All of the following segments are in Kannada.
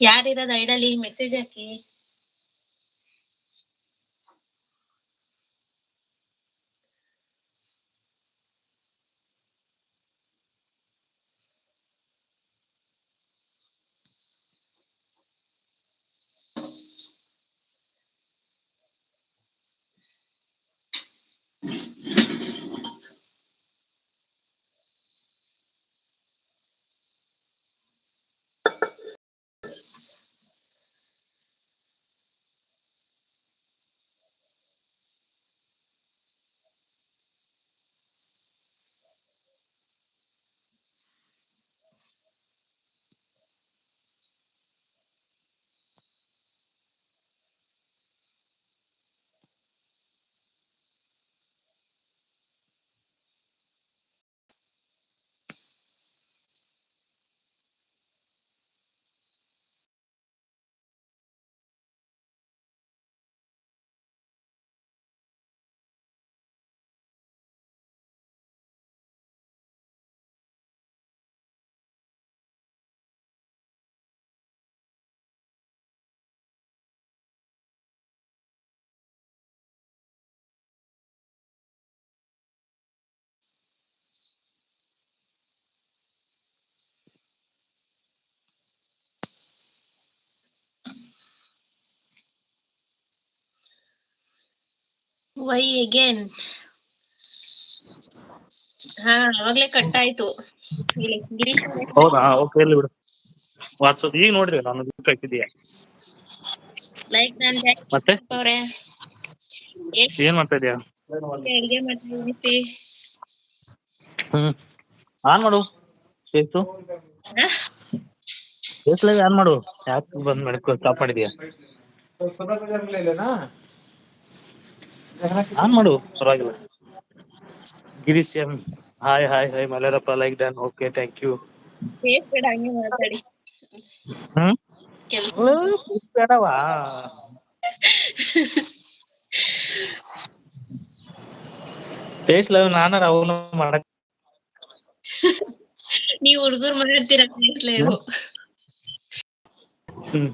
ಯಾರಿರೋದ್ ಐಡಲಿ ಮೆಸೇಜ್ ಹಾಕಿ? ವೈ ಅಗೇನ್ ಹಾ ಅವಾಗ್ಲೇ ಕಟ್ ಆಯ್ತು. ಇಲ್ಲಿ ಗಿರೀಶ್. ಹೌದಾ? ಓಕೆ ಇರ್ಲಿ ಬಿಡು. ವಾಟ್ಸಪ್ ಈಗ ನೋಡ್ರಿ ನಾನು ಹಾಕಿದೀಯ ಲೈಕ್ ನಾನ್ ಮತ್ತೆ? ಅವ್ರೆ. ಏನ್ ಮಾಡ್ತಾ ಇದೀಯಾ ಅಡಿಗೆ ಮಾಡ್ತೀನಿ ಹ್ಮ್. ಆನ್ ಮಾಡು. ಕೇಸು ಫೇಸ್ ಲೈವ್ ಆನ್ ಮಾಡು. ಯಾಕೆ ಬಂದ್ ಮಾಡ್ಕೊ ಸ್ಟಾಪ್ ಮಾಡಿದ್ಯಾ ಆನ್ ಮಾಡು ಪರವಾಗಿಲ್ಲ. Girish M hi hi hi Malarappa like done okay thank you ಬೇಡ ಹಂಗೆ ಮಾತಾಡಿ. ಹ್ಮ್? ಬೇಡವಾ ಟೇಸ್ಟ್ ಲವ್ ನಾನಾರ ಅವನು ಮಾಡಕ್ ನೀವು ಹುಡುಗರು ಮಾಡಿರ್ತೀರ ಟೇಸ್ಟ್ ಲವ್ ಹ್ಮ್.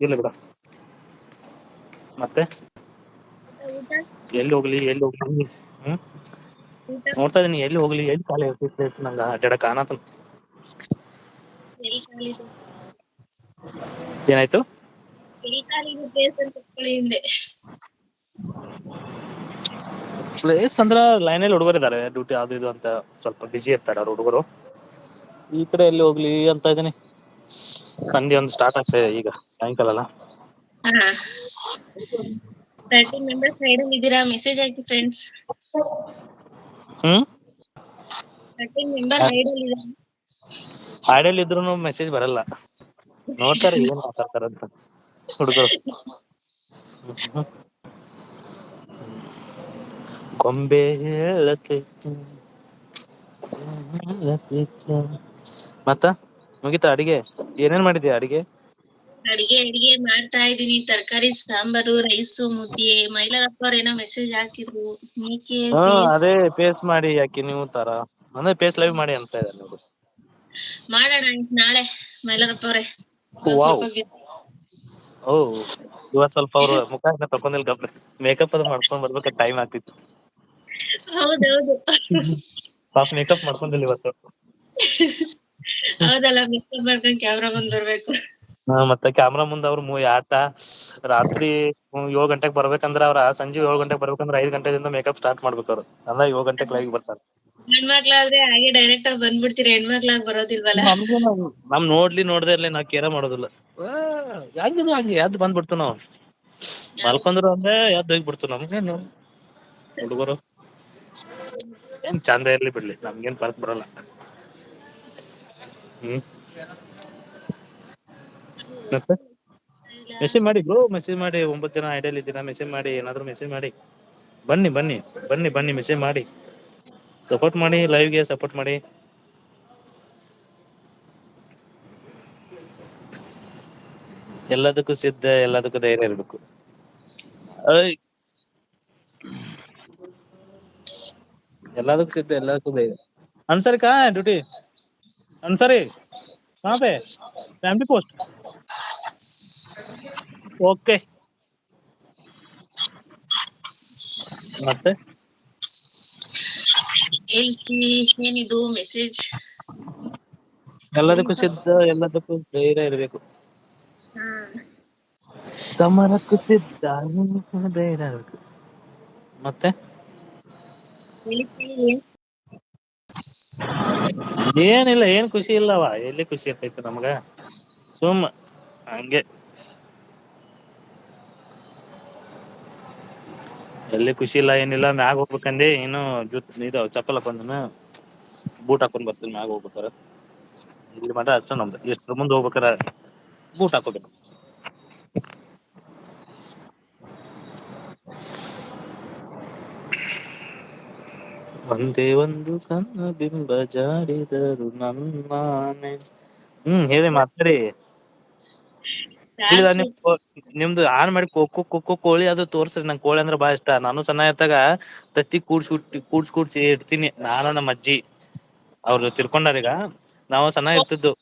ಇಲ್ಲ ಬಿಡ. ಮತ್ತೆ? ಎಲ್ಲಿ ಹೋಗ್ಲಿ ಎಲ್ಲಿ ಹೋಗ್ಲಿ? ಹ್ಮ್. ನೋಡ್ತಾ ಇದೀನಿ, ಎಲ್ಲಿ ಹೋಗ್ಲಿ, ಎಲ್ಲಿ ಖಾಲಿ ಇರ್ತಿ ಪ್ಲೇಸ್ ನಂಗ ಅಡ್ಡಾಡಕ್ ಕಾಣತನ್? ಏನಾಯ್ತು? ಪ್ಲೇಸ್ ಅಂದ್ರ ಲೈನಲ್ಲಿ ಹುಡುಗರು ಇದಾರೆ ಡ್ಯೂಟಿ ಅದು ಇದು ಅಂತ ಸ್ವಲ್ಪ ಬಿಜಿ ಇರ್ತಾರೆ ಅವ್ರ ಹುಡುಗರು. ಈ ಕಡೆ ಎಲ್ಲಿ ಹೋಗ್ಲಿ ಅಂತ ಇದೀನಿ ಸಂಜೆ ಒಂದು ಸ್ಟಾರ್ಟ್ ಆಗ್ತದೆ ಈಗ, ಸಾಯಂಕಾಲ ಅಲ್ಲ. ಹಾ ಮೆಂಬರ್ ಮೆಂಬರ್ಸ್ ಅಲ್ಲಿ ಇದ್ದೀರಾ? ಮೆಸೇಜ್ ಹಾಕಿ ಫ್ರೆಂಡ್ಸ್ ಹ್ಮ್? ತರ್ಟೀನ್ ಮೆಂಬರ್ ಐಡಲ್ ಸೈಡ್ ಅಲ್ಲಿ ಇದ್ರು ಮೆಸೇಜ್ ಬರಲ್ಲ. ನೋಡ್ತಾರೆ ಏನು ಮಾತಾಡ್ತಾರ ಅಂತ. ಹುಡುಗರು. ಗೊಂಬೆ ಹೇಳತೈತಿ ಮತ್ತ ಮುಗಿತಾ ಅಡಿಗೆ? ಏನೇನ್ ಮಾಡಿದ್ಯಾ ಅಡಿಗೆ? ಅಡಿಗೆ ಅಡಿಗೆ ಮಾಡ್ತಾ ಇದೀನಿ ತರಕಾರಿ ಸಾಂಬಾರು ರೈಸು ಮುದ್ದೆ. ಮೈಲಾರಪ್ಪ ಅವ್ರ ಏನೋ ಮೆಸೇಜ್ ಹಾಕಿದ್ರು. ಹಾ ಅದೇ ಪೇಸ್ ಮಾಡಿ ಯಾಕೆ ನೀವು ತರ? ಅಂದ್ರೆ ಪೇಸ್ ಲೈವ್ ಮಾಡಿ ಅಂತ ಇದ್ದಾರೆ ನೋಡಿ. ಮಾಡೋಣ ನಾಳೆ ಮೈಲಾರಪ್ಪ ಅವ್ರೆ ಇವತ್ತು ವಾವ್. ಸ್ವಲ್ಪ busy. ಓ ಇವತ್ ಸ್ವಲ್ಪ ಅವ್ರು ಮುಖ ತಕೊಂಡಿಲ್ ಗಪ್ ಮೇಕಪ್ ಅದು ಮಾಡ್ಕೊಂಡ್ ಬರ್ಬೇಕ ಟೈಮ್ ಆಗ್ತಿತ್ತು. ಹೌದೌದು. ಪಾಪ ಮೇಕಪ್ ಮಾಡ್ಕೊಂಡಿಲ್ಲ ಇವತ್ತು. ಹೌದಲ್ಲ ಮೇಕಪ್ ಮಾಡ್ಕೊಂಡ್ ಕ್ಯಾಮ್ರಾ ಬಂದ್ ಬರ್ಬೇಕು. ಹಾ ಮತ್ತೆ ಕ್ಯಾಮ್ರಾ ಮುಂದ ಅವ್ರ ಮೂವಿ ಆಟ ರಾತ್ರಿ ಏಳ್ ಗಂಟೆಗೆ ಬರ್ಬೇಕಂದ್ರ ಅವ್ರ ಸಂಜೆ ಏಳ್ ಗಂಟೆಗೆ ಬರ್ಬೇಕಂದ್ರ ಐದ್ ಗಂಟೆದಿಂದ ಮೇಕಪ್ ಸ್ಟಾರ್ಟ್ ಮಾಡ್ಬೇಕ ಅವ್ರು. ಅಂದ್ರ ಏಳ್ ಗಂಟೆಗೆ ಲೈವ್ ಬರ್ತಾರ. ಹೆಣ್ಮಕ್ಳಾದ್ರೆ ಹಾಗೆ ಡೈರೆಕ್ಟ್ ಆಗಿ ಬಂದ್ಬಿಡ್ತೀರಿ ಹೆಣ್ಮಕ್ಳಾಗ್ ಬರೋದಿಲ್ವಲ್ಲ? ನಮ್ ನೋಡ್ಲಿ ನೋಡ್ದೆ ಇರ್ಲಿ ನಾವ್ ಕೇರ ಮಾಡೋದಿಲ್ಲ. ಹೆಂಗಿದು ಹಂಗೆ ಬಂದ್ ಬಂದ್ಬಿಡ್ತು ನಾವ್. ಮಲ್ಕೊಂಡ್ರು ಅಂದ್ರೆ ಎದ್ದು ಹೋಗ್ಬಿಡ್ತು ನಮ್ಗೇನು ಹುಡುಗರು. ಏನ್ ಚಂದ ಇರ್ಲಿ ಬಿಡ್ಲಿ ನಮ್ಗೇನ್ ಫರ್ಕ್ ಬರಲ್ಲ. ಹ್ಮ್. ಮತ್ತೆ? ಮೆಸೇಜ್ ಮಾಡಿ ಬ್ರೋ ಮೆಸೇಜ್ ಮಾಡಿ. ಒಂಬತ್ತು ಜನ ಐಡಿಯಲ್ಲಿ ಇದ್ದೀರಾ? ಮೆಸೇಜ್ ಮಾಡಿ. ಏನಾದ್ರು ಮೆಸೇಜ್ ಮಾಡಿ. ಬನ್ನಿ ಬನ್ನಿ ಬನ್ನಿ ಬನ್ನಿ ಮೆಸೇಜ್ ಮಾಡಿ. ಸಪೋರ್ಟ್ ಮಾಡಿ ಲೈವ್ಗೆ ಸಪೋರ್ಟ್ ಮಾಡಿ. ಎಲ್ಲದಕ್ಕೂ ಸಿದ್ಧ ಎಲ್ಲದಕ್ಕೂ ಧೈರ್ಯ ಇರಬೇಕು. ಎಲ್ಲದಕ್ಕೂ ಸಿದ್ಧ ಎಲ್ಲದಕ್ಕೂ ಧೈರ್ಯ. ಅನ್ಸರಿ ಕಾ duty? Ansari family post okay. ಮತ್ತೆ? ಏನಿದು ಮೆಸೇಜ್ ಎಲ್ಲದಕ್ಕೂ ಸಿದ್ಧ ಎಲ್ಲದಕ್ಕೂ ಧೈರ್ಯ ಇರಬೇಕು. ಸಮರಕ್ಕೂ ಸಿದ್ಧ ಧೈರ್ಯ ಇರಬೇಕು. ಮತ್ತೆ? ಏನಿಲ್ಲ ಏನ್ ಖುಷಿ ಇಲ್ಲವಾ. ಎಲ್ಲಿ ಖುಷಿ ಇರ್ತೈತಿ ನಮ್ಗ? ಸುಮ್ಮ ಹಂಗೆ. ಎಲ್ಲಿ ಖುಷಿ ಇಲ್ಲ, ಏನಿಲ್ಲ, ಮ್ಯಾಗ ಹೋಗ್ಬೇಕಂದೆ. ಏನು ಜೂತ್ ಇದು ಚಪ್ಪಲ್ ಹಾಕೊಂಡನ ಬೂಟ್ ಹಾಕೊಂಡ್ ಬರ್ತೀನಿ, ಮ್ಯಾಗ ಹೋಗ್ಬೇಕಾರ. ಇಲ್ಲಿ ಮಾತ್ರ ಅಷ್ಟ ನಮ್ದು. ಇಷ್ಟ್ರ ಮುಂದೆ ಹೋಗ್ಬೇಕಾರ ಬೂಟ್ ಹಾಕೋಬೇಕು. ಒಂದೇ ಒಂದು ಕನ್ನ ಬಿಂಬ ಜಾರಿದರು ನನ್ನಾನೆ. ಹ್ಮ್, ಹೇಳಿ ಮಾತಾಡಿ. ತಿಳಿದ ನಿಮ್ ನಿಮ್ದು ಆನ್ ಮಾಡಿ ಕೊಕ್ಕು ಕೊಕ್ಕು ಕೋಳಿ ಅದು ತೋರ್ಸ್ರಿ ನಂಗೆ ಕೋಳಿ ಅಂದ್ರೆ ಬಾಳ ಇಷ್ಟ. ನಾನು ಸಣ್ಣ ಇದ್ದಾಗ ತತ್ತಿ ಕೂಡ್ಸಿ ಹುಟ್ಟಿ ಕೂಡ್ಸ್ ಕೂಡ್ಸಿ ಇಡ್ತೀನಿ ನಾನು ನಮ್ಮ ಅಜ್ಜಿ. ಅವ್ರು ತಿರ್ಕೊಂಡಾರ ಈಗ. ನಾವು ಸಣ್ಣ ಇರ್ತಿದ್ದು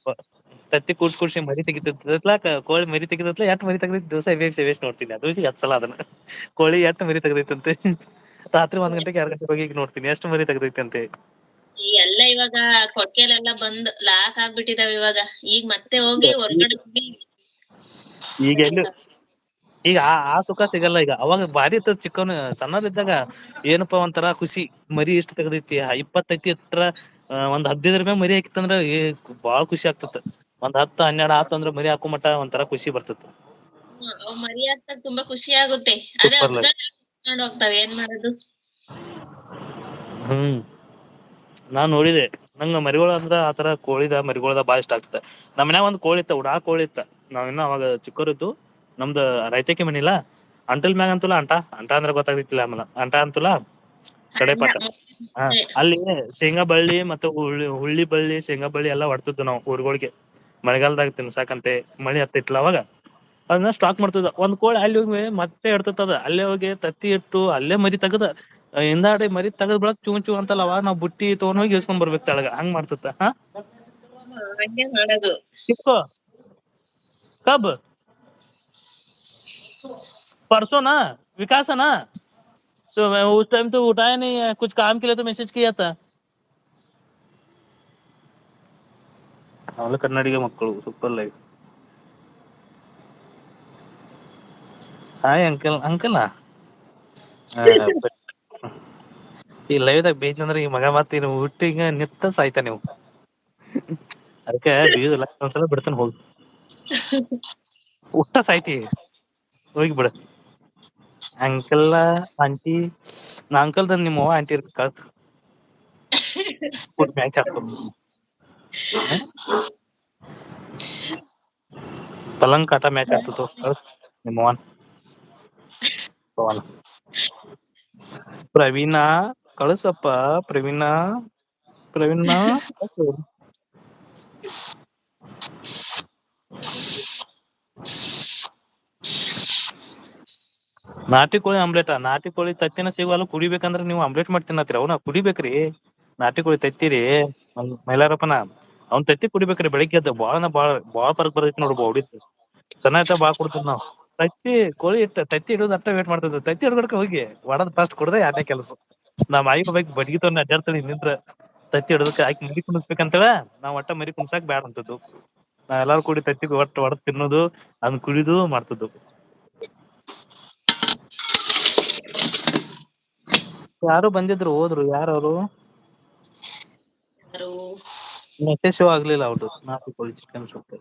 ತತ್ತಿ ಕೂಡ್ಸ್ ಕೂಡ್ಸಿ ಮರಿ ತೆಗಿತಿದ್ಲಕ ಕೋಳಿ ಮರಿ ತೆಗಿತತ್ಲ ಎಟ್ ಮರಿ ತೆಗ್ದೈತಿ ದಿವಸ ಎಬ್ಬಿಸಿ ಎಬ್ಬಿಸಿ ನೋಡ್ತೀನಿ. ಅದು ಎತ್ ಸಲ ಅದನ್ನ. ಕೋಳಿ ಎಟ್ ಮರಿ ತೆಗ್ದೈತಂತೆ ರಾತ್ರಿ ಒಂದ್ ಗಂಟೆಗೆ ಎರಡ್ ಗಂಟೆಗೆ ಹೋಗಿ ನೋಡ್ತೀನಿ ಎಷ್ಟು ಮರಿ ತೆಗ್ದೈತಿ ಅಂತ ಎಲ್ಲ ಇವಾಗ ಕೊಟ್ಟಿಗೆಲೆಲ್ಲ ಬಂದ್ ಲಾಕ್ ಆಗ್ಬಿಟ್ಟಿದಾವ ಇವಾಗ. ಈಗ ಮತ್ತೆ ಹೋಗಿ ಹೊರಗಡೆ ಈಗ ಎಲ್ಲಿ? ಈಗ ಆ ಆ ಸುಖ ಸಿಗಲ್ಲ ಈಗ. ಅವಾಗ ಬಾರಿ ಇತ್ತು ಚಿಕ್ಕವನು. ಸಣ್ಣದಿದ್ದಾಗ ಏನಪ್ಪಾ ಒಂಥರ ಖುಷಿ. ಮರಿ ಇಷ್ಟ ತೆಗ್ದೈತಿ? ಇಪ್ಪತ್ತೈತಿ ಹತ್ರ ಒಂದ್ ಹದಿನೈದ್ರ ರೂಪಾಯಿ ಮರಿ ಹಾಕಿತ್ತಂದ್ರ ಏ ಬಾಳ ಖುಷಿ ಆಗ್ತತ್ ಒಂದ್ ಹತ್ತ ಹನ್ನೆರಡ್ ಆತ್ ಅಂದ್ರ ಮರಿ ಹಾಕೋ ಮಟ್ಟ ಒಂಥರ ಖುಷಿ ಬರ್ತತ್ ಮರಿ ಹಾಕ್ದಾಗ ತುಂಬಾ ಖುಷಿ ಆಗುತ್ತೆ. ಅದೇ. ಹೊತ್ಕೊಂಡ್ ಏನ್ ಮಾಡೋದು? ಹ್ಮ್. ನಾನ್ ನೋಡಿದೆ. ನಂಗ ಮರಿಗಳ ಅಂದ್ರ ಆತರ ಕೋಳಿದ ಮರಿಗಳದ ಬಾಳ ಇಷ್ಟ ಆಗ್ತದೆ. ನಮ್ಮನ್ಯಾಗ ಒಂದ್ ಕೋಳಿ ಇತ್ತ. ಉಡಾ ಕೋಳಿ ಇತ್ತ. ನಾವ್ ಇನ್ನ ಅವಾಗ ಚಿಕ್ಕೋರಿದ್ದು ನಮ್ದ ರೈತಕಿ ಮನಿಲ್ಲ ಅಂಟಲ್ ಮ್ಯಾಗ ಅಂತೂಲ ಅಂಟ? ಅಂಟ ಅಂದ್ರೆ ಗೊತ್ತಾಗ್ತಿಲ್ಲ ಆಮೇಲೆ. ಅಂಟ ಅಂತೂಲ? ಕಡೆ ಪಟ್ಟ ಹಾ ಅಲ್ಲಿ ಶೇಂಗಾ ಬಳ್ಳಿ ಮತ್ತೆ ಹುಳ್ಳಿ ಹುಳ್ಳಿ ಬಳ್ಳಿ ಶೇಂಗಾ ಬಳ್ಳಿ ಎಲ್ಲಾ ಹೊಡ್ತಿದ್ವು ನಾವು ಊರ್ಗಳಿಗೆ. ಮಳೆಗಾಲದಾಗ ತಿನ್ಸಾಕಂತೆ ಮಳಿ ಹತ್ತಿತ್ತಲ್ಲ ಅವಾಗ. ಅದನ್ನ ಸ್ಟಾಕ್ ಮಾಡ್ತದ ಒಂದ್ ಕೋಳಿ ಅಲ್ಲಿ ಹೋಗಿ ಮತ್ತೆ ಇಡ್ತದ ಅಲ್ಲೇ ಹೋಗಿ ತತ್ತಿ ಇಟ್ಟು ಅಲ್ಲೇ ಮರಿ ತಗದ ಹಿಂದಾಡಿ ಮರಿ ತಗದ್ ಬಳಕ್ ಚೂ ಚೂ ಅಂತಲ್ಲ ಅವಾಗ ನಾವ್ ಬುಟ್ಟಿ ತಗೊಂಡ್ ಹೋಗಿ ಇಳ್ಸ್ಕೊಂಡ್ ಬರ್ಬೇಕ ತಳಗ. ಹಂಗ್ ಮಾಡ್ತಿತ್ತ ಹಾ? ಚಿಕ್ಕೋ. कब परसों ना विकास है ना तो मैं उस टाइम तो उठाया नहीं है कुछ काम के लिए तो मैसेज किया था ಅವಳು ಕನ್ನಡಿಗ ಮಕ್ಕಳು super life hi uncle uncle ಈ ಲೈವ್ದಾಗ ಬೇಜ್ ಅಂದ್ರೆ ಈ ಮಗ ಮತ್ ನೀವು ಹುಟ್ಟಿಗ ನಿತ್ತ ಸಾಯ್ತಾ ನೀವು ಅದಕ್ಕೆ ಬೀಜ ಒಂದ್ಸಲ ಬಿಡ್ತಾನೆ ಹೋಗಿ ಹುಟ್ಟ ಸಾಯ್ತಿ ಹೋಗಿ ಬಿಡ ಅಂಕಲ್ ಆಂಟಿ ನಾ ಅಂಕಲ್ ದ ನಿಮ್ಮ ಅವ್ವ ಆಂಟಿ ಕಳ್ತ ಫುಟ್ ಮ್ಯಾಚ್ ಹಾಕ್ತು ಪಲಂಗ್ ಕಾಟ ಮ್ಯಾಚ್ ಆಗ್ತಿತ್ತು ನಿಮ್ಮ ಅವ್ವನ್ ಪವನ್ ಪ್ರವೀಣ ಕಳಸಪ್ಪ ಪ್ರವೀಣ ಪ್ರವೀಣ ನಾಟಿ ಕೋಳಿ ಆಮ್ಲೆಟ್. ನಾಟಿ ಕೋಳಿ ತತ್ತಿನ ಸಿಗುವಲ್ಲ ಕುಡಿಬೇಕಂದ್ರ ನೀವು ಆಮ್ಲೆಟ್ ಮಾಡಿ ತಿನ್ನತ್ತೀರ? ಅವನ ಕುಡಿಬೇಕ್ರಿ. ನಾಟಿ ಕೋಳಿ ತತ್ತಿರಿ. ಮೈಲಾರಪ್ಪನ, ಅವ್ನ್ ತತ್ತಿ ಕುಡಿಬೇಕ್ರಿ. ಬೆಳಿಗ್ಗೆ ಎದ್ದು ಬಾಳನ ಬಾಳ ಬಾಳ ಫರಕ್ ಬರೈತಿ ನೋಡ್ ಬಾಡಿ ಚೆನ್ನಾಗಿ ಬಾಳ ಕೊಡ್ತೀವಿ ನಾವ್. ತತ್ತಿ ಕೋಳಿ ಇಟ್ಟ, ತತ್ತಿ ಹಿಡಿದು ಅಟ್ಟ ವೇಟ್ ಮಾಡ್ತದ ತತ್ತಿ ಹಿಡ್ಕೊಳಕ ಹೋಗಿ, ಒಡದ್ ಫಸ್ಟ್ ಕೊಡದೆ ಯಾರನೇ ಕೆಲಸ. ನಮ್ಮ ಆಯಿ ಬೈಕ್ ಬಡ್ಗಿ ತಗೊಂಡ್ ಅಡ್ಡಾಡ್ತೀನಿ ನಿಂತ್ರ ತತ್ತಿ ಹಿಡದಕ್ಕ ಆಕಿ ಮರಿ ಕುಣಿಸ್ಬೇಕಂತೇಳ ನಾವ್ ಒಟ್ಟ ಮರಿ ಕುಣಸಾಕ್ ಬ್ಯಾಡ ಅಂತದ್ದು. ನಾವ್ ಎಲ್ಲಾರು ಕೂಡಿ ತಟ್ಟಿ ಒಟ್ಟ ಒಡ್ ತಿನ್ನೋದು ಅದನ್ನ ಕುಡಿದು ಮಾಡ್ತಿದ್ದು. ಯಾರು ಬಂದಿದ್ರು ಹೋದ್ರು? ಯಾರು? ಯಾರು ಮೆಸೇಜ್ ಶೋ ಆಗ್ಲಿಲ್ಲ ಅವ್ರದ್ದು ನಾಟಿ ಕೋಳಿ ಚಿಕನ್ ಸೂಪ್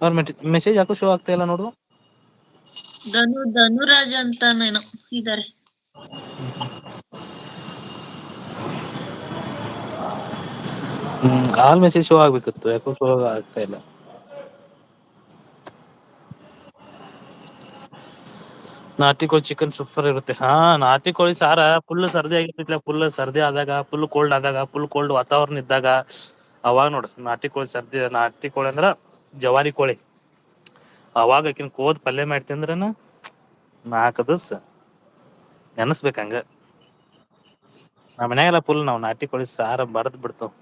ಅವ್ರ ಮೆಸೇಜ್ ಯಾಕೋ ಶೋ ಆಗ್ತಾ ಇಲ್ಲ ನೋಡು. ಧನು ಧನುರಾಜ್ ಅಂತಾನೇನೋ ಇದಾರೆ. ಹ್ಮ್ ಆಲ್ ಮೆಸೇಜ್ ಶೋ ಆಗ್ಬೇಕಿತ್ತು, ಯಾಕೋ ಶೋ ಆಗ್ತಾ ಇಲ್ಲ. ನಾಟಿ ಕೋಳಿ ಚಿಕನ್ ಸೂಪರ್ ಇರುತ್ತೆ. ಹಾ, ನಾಟಿ ಕೋಳಿ ಸಾರ ಫುಲ್ ಸರ್ದಿ ಆಗಿರ್ತೈತ್ಲಾ ಫುಲ್ ಸರ್ದಿ ಆದಾಗ ಫುಲ್ ಕೋಲ್ಡ್ ಆದಾಗ ಫುಲ್ ಕೋಲ್ಡ್ ವಾತಾವರಣ ಇದ್ದಾಗ, ಅವಾಗ ನೋಡ್, ನಾಟಿ ಕೋಳಿ ಸರ್ದಿ, ನಾಟಿ ಕೋಳಿ ಅಂದ್ರ ಜವಾರಿ ಕೋಳಿ. ಅವಾಗ ಆಕಿನ್ ಕೋದ್ ಪಲ್ಯ ಮಾಡಿ ತಿಂದ್ರನ ನಾಕ್ ದಿವಸ ನೆನಸ್ಬೇಕಂಗ ಮನ್ಯಾಗೆಲ್ಲ ಫುಲ್ ನಾವ್ ನಾಟಿ ಕೋಳಿ ಸಾರ ಬಡದ್ ಬಿಡ್ತೇವ್.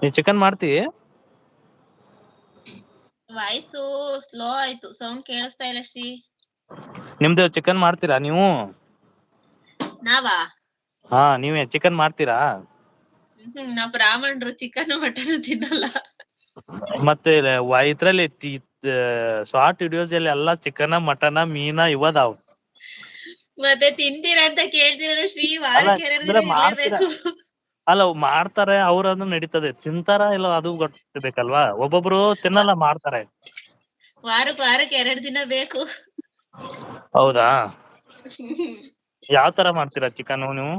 ನೀ ಚಿಕನ್ ಮಾಡ್ತಿ? ವಾಯ್ಸು ಸ್ಲೋ ಆಯ್ತು ಸೌಂಡ್ ಕೇಳಿಸ್ತಾ ಇಲ್ಲ ಶ್ರೀ. ನಿಮ್ದು ಚಿಕನ್ ಮಾಡ್ತೀರಾ ನೀವು? ನಾವಾ? ಹಾ ನೀವೇ ಚಿಕನ್ ಮಾಡ್ತೀರಾ? ಹ್ಮ್ ನಾವ್ ಬ್ರಾಹ್ಮಣರು ಚಿಕನ್ ಮಟನ್ ತಿನ್ನಲ್ಲ. ಮತ್ತೆ ಇದ್ರಲ್ಲಿ ಶಾರ್ಟ್ ವಿಡಿಯೋಸ್ ಅಲ್ಲಿ ಎಲ್ಲಾ ಚಿಕನ್ ಮಟನ್ ಮೀನ ಇವದಾವ್. ಮತ್ತೆ ತಿಂತೀರಾ ಅಂತ ಕೇಳ್ತೀರಲ್ಲ ಶ್ರೀ ಅಲ್ಲ ವಾರಕ್ಕೆ ಅಂದ್ರೆ ಮಾಡ್ತೀರಾ? ಇರ್ಲೇಬೇಕು. ಅಲ್ಲ ಮಾಡ್ತಾರೆ ಅವ್ರ ಅದು ನಡೀತದೆ. ತಿಂತಾರ ಇಲ್ಲ ಅದು ಗೊತ್ತಬೇಕಲ್ವಾ ಒಬ್ಬೊಬ್ರು ತಿನ್ನಲ್ಲ ಮಾಡ್ತಾರೆ ವಾರಕ್ಕೆ ವಾರಕ್ಕೆ ಎರಡು ದಿನ ಬೇಕು. ಹೌದಾ? ಯಾವ ತರ ಮಾಡ್ತೀರಾ ಚಿಕನ್ ನೀವು?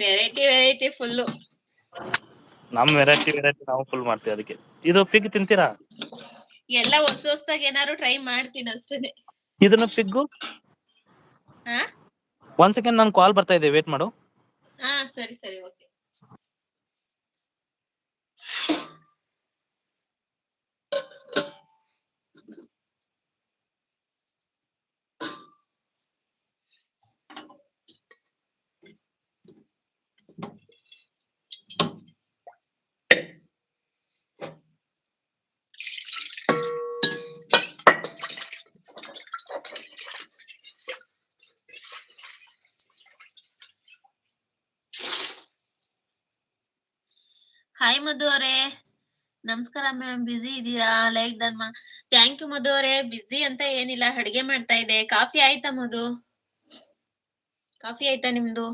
ವೆರೈಟಿ ವೆರೈಟಿ ಫುಲ್ ನಮ್ ವೆರೈಟಿ ವೆರೈಟಿ ನಾವು ಫುಲ್ ಮಾಡ್ತೀವಿ ಅದಕ್ಕೆ. ಇದು ಪಿಗ್ ತಿಂತೀರಾ? ಎಲ್ಲ ಹೊಸ ಹೊಸದಾಗ ಏನಾದ್ರು ಟ್ರೈ ಮಾಡ್ತೀನಿ ಅಷ್ಟೇ ಇದನ್ನ ಪಿಗ್ಗು ಒಂದ್ ಸೆಕೆಂಡ್ ನನ್ ಕಾಲ್ ಬರ್ತಾ ಇದೆ. ವೇಟ್ ಮಾಡು. ಹಾ ಸರಿ ಸರಿ ಓಕೆ ಹಾಯ್ ಮಧು ಅವರೇ ನಮಸ್ಕಾರ ಮ್ಯಾಮ್ ಬ್ಯುಸಿ ಇದೀರಾ? ಲೈಕ್ ಡನ್ ಮಾ ಥ್ಯಾಂಕ್ ಯು ಮಧು ಅವರೇ ಬ್ಯುಸಿ ಅಂತ ಏನಿಲ್ಲ, ಅಡ್ಗೆ ಮಾಡ್ತಾ ಇದೆ ಕಾಫಿ ಆಯ್ತಾ ಮಧು? ಕಾಫಿ ಆಯ್ತಾ ನಿಮ್ದು?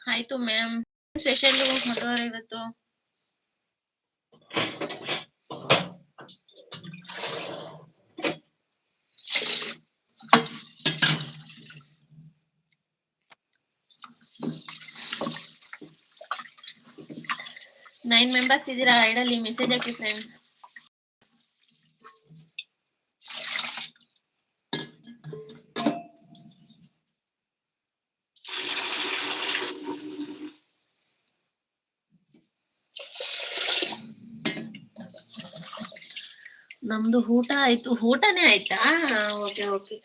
ಆಯ್ತು ಮ್ಯಾಮ್ ಸ್ಪೆಷಲ್ ಮಧು ಅವರೇ ಇವತ್ತು ನೈನ್ ಮೆಂಬರ್ಸ್ ಇದ್ದೀರಾ ಐಡಲ್ಲಿ ಮೆಸೇಜ್ ಹಾಕಿ ಫ್ರೆಂಡ್ಸ್ ನಮ್ದು ಊಟ ಆಯ್ತು. ಊಟನೇ ಆಯ್ತಾ? Okay okay.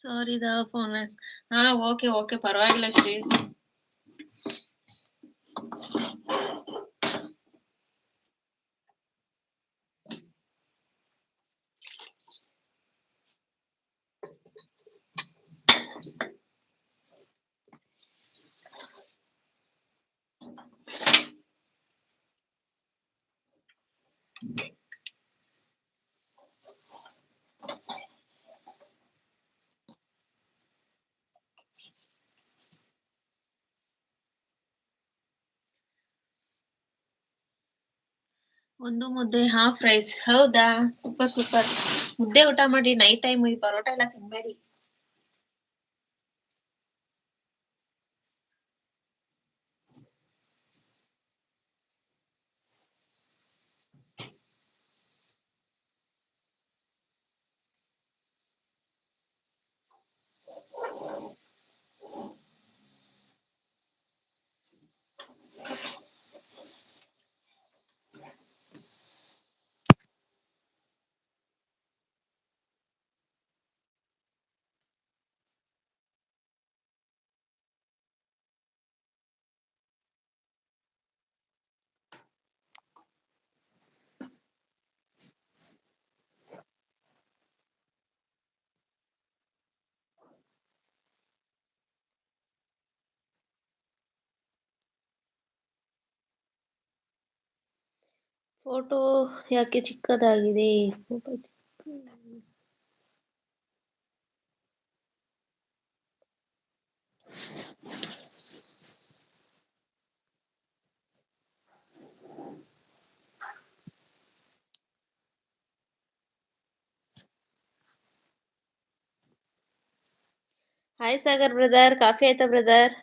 ಸಾರಿ ದಾ ಫೋನ್ ಹಾ ಓಕೆ ಓಕೆ ಪರವಾಗಿಲ್ಲ ಒಂದು ಮುದ್ದೆ ಹಾಫ್ ರೈಸ್ ಹೌದಾ? ಸೂಪರ್ ಸೂಪರ್ ಮುದ್ದೆ ಊಟ ಮಾಡಿ ನೈಟ್ ಟೈಮ್ ಈ ಪರೋಟ ಎಲ್ಲ ತಿನ್ಬೇಡಿ. ಫೋಟೋ ಯಾಕೆ ಚಿಕ್ಕದಾಗಿದೆ? ಫೋಟೋ ಚಿಕ್ಕ ಹಾಯ್ ಸಾಗರ್ ಬ್ರದರ್ ಕಾಫಿ ಆಯ್ತಾ ಬ್ರದರ್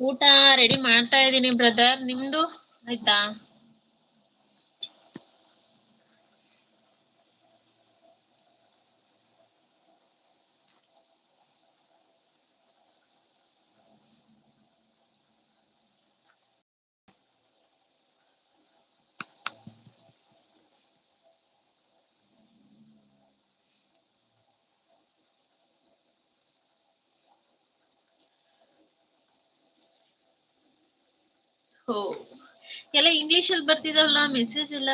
ಊಟ ರೆಡಿ ಮಾಡ್ತಾ ಇದೀನಿ ಬ್ರದರ್ ನಿಮ್ದು? ಆಯ್ತಾ? ಹೋ ಎಲ್ಲ ಇಂಗ್ಲಿಷ್ ಅಲ್ಲಿ ಬರ್ತಿದಾವಲ್ಲ ಮೆಸೇಜ್ ಎಲ್ಲ?